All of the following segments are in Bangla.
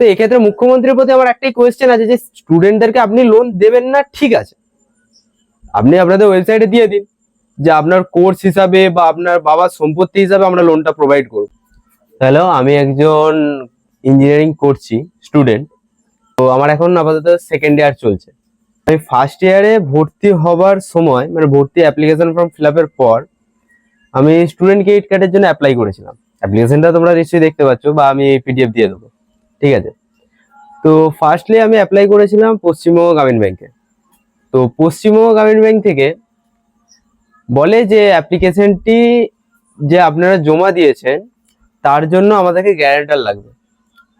তো এক্ষেত্রে মুখ্যমন্ত্রীর প্রতি আমার একটাই কোয়েশ্চেন আছে যে স্টুডেন্টদেরকে আপনি লোন দেবেন না, ঠিক আছে। আপনি আপনাদের ওয়েবসাইটে দিয়ে দিন যে, আপনার কোর্স হিসাবে বা আপনার বাবার সম্পত্তি হিসাবে আমরা লোনটা প্রোভাইড করব। হ্যালো আমি একজন ইঞ্জিনিয়ারিং করছি স্টুডেন্ট তো আমার এখন আপাতত সেকেন্ড ইয়ার চলছে। আমি ফার্স্ট ইয়ারে ভর্তি হবার সময় মানে ভর্তি অ্যাপ্লিকেশন ফর্ম ফিল আপের পর, আমি স্টুডেন্ট ক্রেডিট কার্ডের জন্য অ্যাপ্লাই করেছিলাম। অ্যাপ্লিকেশনটা তোমরা নিশ্চয়ই দেখতে পাচ্ছ বা আমি পিডিএফ দিয়ে দেবো। ঠিক আছে? তো ফার্স্টলি আমি অ্যাপ্লাই করেছিলাম পশ্চিমবঙ্গ গ্রামীণ ব্যাংকে তো পশ্চিমবঙ্গ গ্রামীণ ব্যাংক থেকে বলে যে অ্যাপ্লিকেশনটি যে আপনারা জমা দিয়েছেন, তার জন্য আমাদেরকে গ্যারান্টার লাগবে।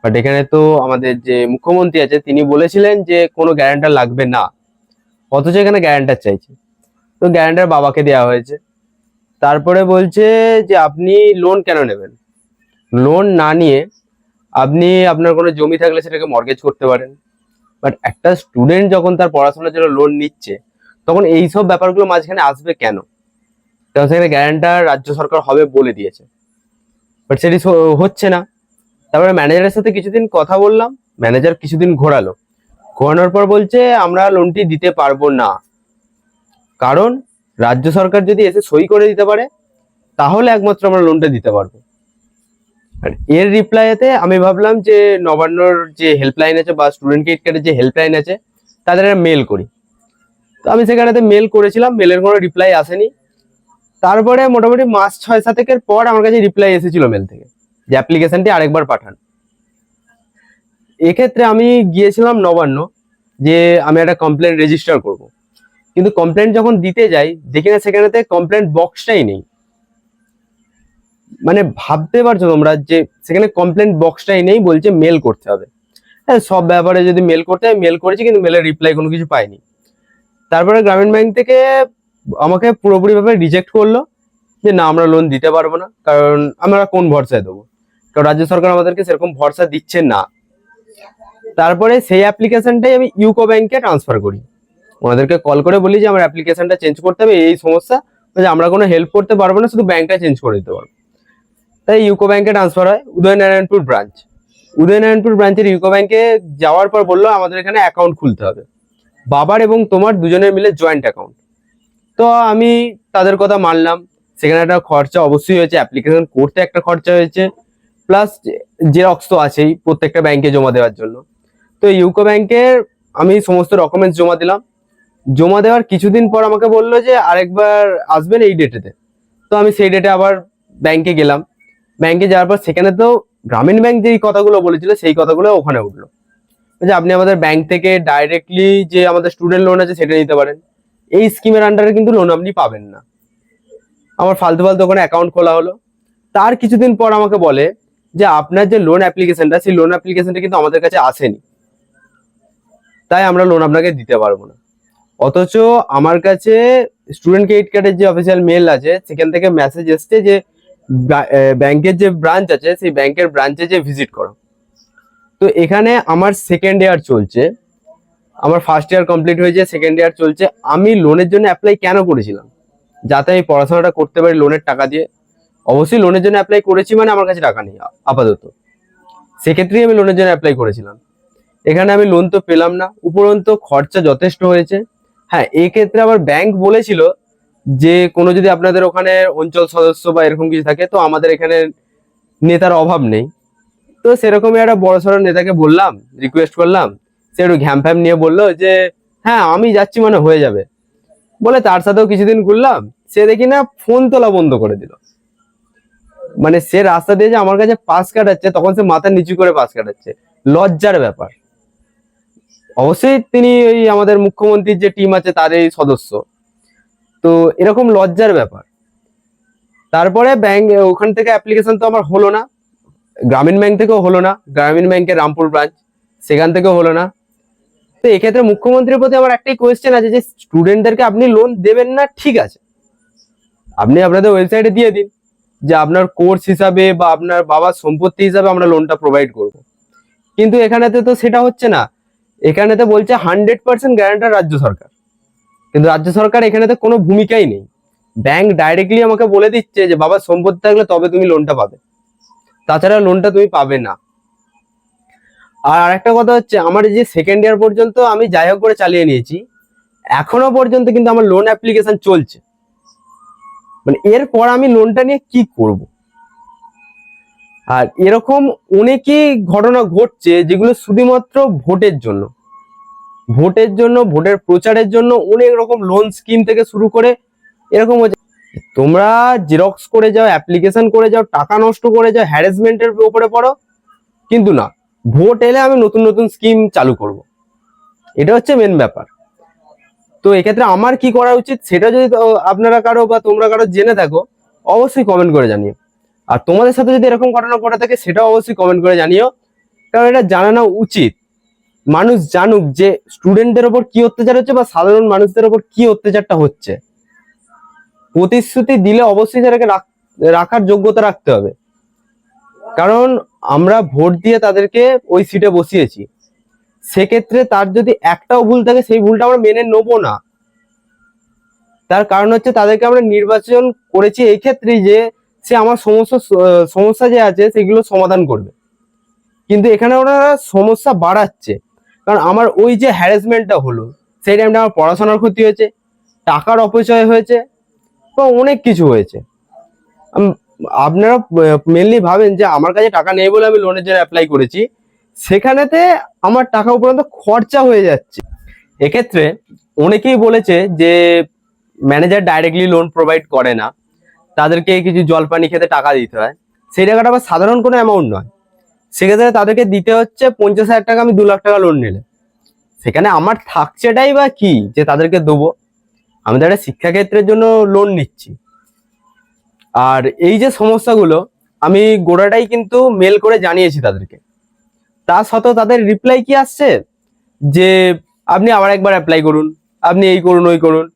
বাট এখানে তো আমাদের যে মুখ্যমন্ত্রী আছে, তিনি বলেছিলেন যে কোনো গ্যারান্টার লাগবে না। অথচ এখানে গ্যারান্টার চাইছে। তো গ্যারান্টার বাবাকে দেওয়া হয়েছে। তারপরে বলছে যে, আপনি লোন কেন নেবেন? লোন না নিয়ে আপনি আপনার কোনো জমি থাকলে সেটাকে মর্গেজ করতে পারেন। বাট একটা স্টুডেন্ট যখন তার পড়াশোনার জন্য লোন নিচ্ছে, তখন এই সব ব্যাপারগুলো মাঝখানে আসবে কেন? কারণ সেখানে গ্যারান্টার রাজ্য সরকার হবে বলে দিয়েছে। বাট সেটি হচ্ছে না। তারপরে ম্যানেজারের সাথে কিছুদিন কথা বললাম ম্যানেজার কিছুদিন ঘোরালো। ঘোরানোর পর বলছে, আমরা লোনটি দিতে পারব না। কারণ রাজ্য সরকার যদি এসে সই করে দিতে পারে, তাহলে একমাত্র আমরা লোনটা দিতে পারব। আর এর রিপ্লাইতে আমি ভাবলাম যে নবান্নর যে হেল্পলাইন আছে বা স্টুডেন্ট ক্রেডিট কার্ডের যে হেল্পলাইন আছে, তাদের মেল করি। তো আমি সেখানেতে মেল করেছিলাম মেলের কোনো রিপ্লাই আসেনি। তারপরে মোটামুটি মাস ছয় সাতেকের পর আমার কাছে রিপ্লাই এসেছিল মেল থেকে, যে অ্যাপ্লিকেশনটি আরেকবার পাঠান। এক্ষেত্রে আমি গিয়েছিলাম নবান্ন, যে আমি একটা কমপ্লেন রেজিস্টার করব। কিন্তু কমপ্লেন যখন দিতে যাই, দেখি না সেখানেতে কমপ্লেন বক্সটাই নেই। মানে ভাবতে পারছ তোমরা যে সেখানে কমপ্লেন বক্সটাই নেই বলছে মেল করতে হবে। হ্যাঁ সব ব্যাপারে যদি মেল করতে হয় মেল করেছি কিন্তু মেলের রিপ্লাই কোনো কিছু পাইনি। তারপরে গ্রামীণ ব্যাংক থেকে আমাকে পুরোপুরিভাবে রিজেক্ট করল যে না, আমরা লোন দিতে পারব না, কারণ আমরা কোন ভরসায় দেবো? কারণ রাজ্য সরকার আমাদেরকে সেরকম ভরসা দিচ্ছে না। তারপরে সেই অ্যাপ্লিকেশনটাই আমি ইউকো ব্যাংকে ট্রান্সফার করি। ওনাদেরকে কল করে বলি যে, আমার অ্যাপ্লিকেশনটা চেঞ্জ করতে হবে, এই সমস্যা আমরা কোনো হেল্প করতে পারব না, শুধু ব্যাংকটা চেঞ্জ করে দিতে পারব। তাই ইউকো ব্যাংকে ট্রান্সফার হয়, উদয়নারায়ণপুর ব্রাঞ্চ উদয়নারায়ণপুর ব্রাঞ্চের ইউকো ব্যাংকে যাওয়ার পর বলল, আমাদের এখানে অ্যাকাউন্ট খুলতে হবে। বাবার এবং তোমার দুজনের মিলে জয়েন্ট অ্যাকাউন্ট তো আমি তাদের কথা মানলাম। সেখানে একটা খরচা অবশ্যই হয়েছে অ্যাপ্লিকেশন করতে একটা খরচা হয়েছে। প্লাস জেরক্স তো আছেই প্রত্যেকটা ব্যাংকে জমা দেওয়ার জন্য। তো ইউকো ব্যাংকের আমি সমস্ত ডকুমেন্টস জমা দিলাম। জমা দেওয়ার কিছুদিন পর আমাকে বলল যে, আরেকবার আসবেন এই ডেটেতে তো আমি সেই ডেটে আবার ব্যাংকে গেলাম। ব্যাংকে যাওয়ার পর সেখানে তো গ্রামীণ ব্যাংক যেই কথাগুলো বলেছিল, সেই কথাগুলো ওখানে উঠল। যে আপনি আমাদের ব্যাংক থেকে ডাইরেক্টলি যে আমাদের স্টুডেন্ট লোন আছে সেটা নিতে পারেন। এই স্কিমের আন্ডারে কিন্তু লোন আপনি পাবেন না। আমার ফালতু ফালতু ওখানে অ্যাকাউন্ট খোলা হলো। তার কিছুদিন পর আমাকে বলে যে, আপনার যে লোন অ্যাপ্লিকেশনটা সেই লোন অ্যাপ্লিকেশনটা কিন্তু আমাদের কাছে আসেনি। তাই আমরা লোন আপনাকে দিতে পারব না। অথচ আমার কাছে স্টুডেন্ট ক্রেডিট কার্ডের যে অফিসিয়াল মেল আছে, সেখান থেকে মেসেজ এসছে যে ব্যাংকের যে ব্রাঞ্চ আছে, সেই ব্যাংকের ব্রাঞ্চে যে ভিজিট করো। তো এখানে আমার সেকেন্ড ইয়ার চলছে। আমার ফার্স্ট ইয়ার কমপ্লিট হয়েছে সেকেন্ড ইয়ার চলছে। আমি লোনের জন্য অ্যাপ্লাই কেন করেছিলাম? যাতে আমি পড়াশোনাটা করতে পারি লোনের টাকা দিয়ে। অবশ্যই লোনের জন্য অ্যাপ্লাই করেছি মানে আমার কাছে টাকা নেই আপাতত। সেক্ষেত্রেই আমি লোনের জন্য অ্যাপ্লাই করেছিলাম। এখানে আমি লোন তো পেলাম না। উপরন্তু খরচা যথেষ্ট হয়েছে। হ্যাঁ এক্ষেত্রে আবার ব্যাংক বলেছিল যে কোনো যদি আপনাদের ওখানে অঞ্চল সদস্য বা এরকম কিছু থাকে, তো আমাদের এখানে নেতার অভাব নেই। তো সেরকমই একটা বড় সড়ো নেতাকে বললাম রিকোয়েস্ট করলাম, সে একটু ঘ্যাম ফ্যাম নিয়ে বলল যে হ্যাঁ আমি যাচ্ছি মানে হয়ে যাবে। বলে তার সাথেও কিছুদিন ঘুরলাম, সে দেখি না ফোন তোলা বন্ধ করে দিল। মানে সে রাস্তা দিয়ে যে আমার কাছে পাস কাটাচ্ছে, তখন সে মাথা নিচু করে পাস কাটাচ্ছে। লজ্জার ব্যাপার। অবশ্যই তিনি ওই আমাদের মুখ্যমন্ত্রীর যে টিম আছে, তারই সদস্য। তো এরকম লজ্জার ব্যাপার। তারপরে ব্যাংক ওখান থেকে অ্যাপ্লিকেশন তো আমার হলো না। গ্রামীণ ব্যাংক থেকেও হলো না। গ্রামীণ ব্যাংকের রামপুর ব্রাঞ্চ সেখান থেকেও হলো না। তো এক্ষেত্রে মুখ্যমন্ত্রীর প্রতি আমার একটাই কোয়েশ্চেন আছে যে স্টুডেন্টদেরকে আপনি লোন দেবেন না, ঠিক আছে। আপনি আপনাদের ওয়েবসাইটে দিয়ে দিন যে, আপনার কোর্স হিসাবে বা আপনার বাবার সম্পত্তি হিসাবে আমরা লোনটা প্রোভাইড করব। কিন্তু এখানেতে তো সেটা হচ্ছে না। এখানেতে বলছে হান্ড্রেড পার্সেন্ট গ্যারান্টার রাজ্য সরকার। কিন্তু রাজ্য সরকার এখানে তো কোনো ভূমিকাই নেই। ব্যাংক ডাইরেক্টলি আমাকে বলে দিচ্ছে যে, বাবা, সম্পত্তি থাকলে তবে তুমি লোনটা পাবে। তাছাড়া লোনটা তুমি পাবে না। আর আরেকটা কথা হচ্ছে, আমার যে সেকেন্ড ইয়ার পর্যন্ত আমি যাই হোক করে চালিয়ে নিয়েছি, এখনও পর্যন্ত কিন্তু আমার লোন অ্যাপ্লিকেশন চলছে। মানে এরপর আমি লোনটা নিয়ে কি করব? আর এরকম অনেকই ঘটনা ঘটছে যেগুলো শুধুমাত্র ভোটের জন্য। ভোটের জন্য, ভোটের প্রচারের জন্য অনেক রকম লোন স্কিম থেকে শুরু করে এরকম হচ্ছে। তোমরা জেরক্স করে যাও অ্যাপ্লিকেশন করে যাও, টাকা নষ্ট করে যাও হ্যারাসমেন্টের উপরে পড়ো। কিন্তু না, ভোট এলে আমি নতুন নতুন স্কিম চালু করব। এটা হচ্ছে মেন ব্যাপার। তো এক্ষেত্রে আমার কি করা উচিত সেটা যদি আপনারা কারও বা তোমরা কারও জেনে থাকো, অবশ্যই কমেন্ট করে জানিও। আর তোমাদের সাথে যদি এরকম ঘটনা ঘটে থাকে, সেটাও অবশ্যই কমেন্ট করে জানিও। কারণ এটা জানানো উচিত। মানুষ জানুক যে স্টুডেন্টদের ওপর কি অত্যাচার হচ্ছে বা সাধারণ মানুষদের ওপর কি অত্যাচারটা হচ্ছে। প্রতিশ্রুতি দিলে অবশ্যই রাখ- রাখার যোগ্যতা রাখতে হবে। কারণ আমরা ভোট দিয়ে তাদেরকে ওই সিটে বসিয়েছি। সেক্ষেত্রে তার যদি একটাও ভুল থাকে, সেই ভুলটা আমরা মেনে নেব না। তার কারণ হচ্ছে তাদেরকে আমরা নির্বাচন করেছি এই ক্ষেত্রেই যে সে আমার সমস্ত, সমস্যা যে আছে, সেগুলো সমাধান করবে। কিন্তু এখানে ওনারা সমস্যা বাড়াচ্ছে। কারণ আমার ওই যে হ্যারাসমেন্টটা হলো, সেই টাইমটা আমার পড়াশোনার ক্ষতি হয়েছে, টাকার অপচয় হয়েছে, বা অনেক কিছু হয়েছে। আপনারা মেনলি ভাবেন যে আমার কাছে টাকা নেই বলে আমি লোনের জন্য অ্যাপ্লাই করেছি, সেখানেতে আমার টাকা উপরন্ত খরচা হয়ে যাচ্ছে। এক্ষেত্রে অনেকেই বলেছে যে ম্যানেজার ডাইরেক্টলি লোন প্রোভাইড করে না, তাদেরকে কিছু জলপানি খেতে টাকা দিতে হয়, সেই টাকাটা আবার সাধারণ কোনো অ্যামাউন্ট নয়। সেক্ষেত্রে তাদেরকে দিতে হচ্ছে পঞ্চাশ হাজার টাকা, আমি দু লাখ টাকা লোন নিলে। সেখানে আমার থাকছেটাই বা কি যে তাদেরকে দেবো? আমি তো একটা শিক্ষাক্ষেত্রের জন্য লোন নিচ্ছি। আর এই যে সমস্যাগুলো, আমি গোড়াটাই কিন্তু মেল করে জানিয়েছি তাদেরকে। তা সত্ত্বেও তাদের রিপ্লাই কি আসছে? যে আপনি আবার একবার অ্যাপ্লাই করুন, আপনি এই করুন, ওই করুন।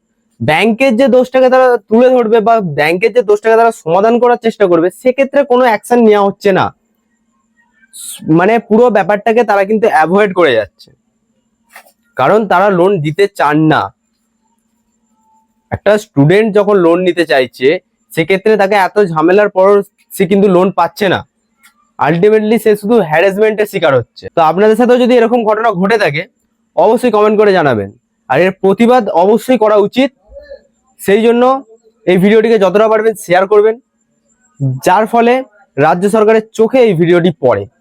ব্যাংকের যে দোষটাকে তারা তুলে ধরবে বা ব্যাংকের যে দোষটাকে তারা সমাধান করার চেষ্টা করবে, সেক্ষেত্রে কোনো অ্যাকশন নেওয়া হচ্ছে না। মানে পুরো ব্যাপারটাকে তারা কিন্তু অ্যাভয়েড করে যাচ্ছে। কারণ তারা লোন দিতে চান না। একটা স্টুডেন্ট যখন লোন নিতে চাইছে, সেক্ষেত্রে তাকে এত ঝামেলার পর সে কিন্তু লোন পাচ্ছে না। আলটিমেটলি সে শুধু হ্যারাসমেন্টের শিকার হচ্ছে। তো আপনাদের সাথেও যদি এরকম ঘটনা ঘটে থাকে, অবশ্যই কমেন্ট করে জানাবেন। আর এর প্রতিবাদ অবশ্যই করা উচিত। সেই জন্য এই ভিডিওটিকে যতটা পারবেন শেয়ার করবেন। যার ফলে রাজ্য সরকারের চোখে এই ভিডিওটি পড়ে।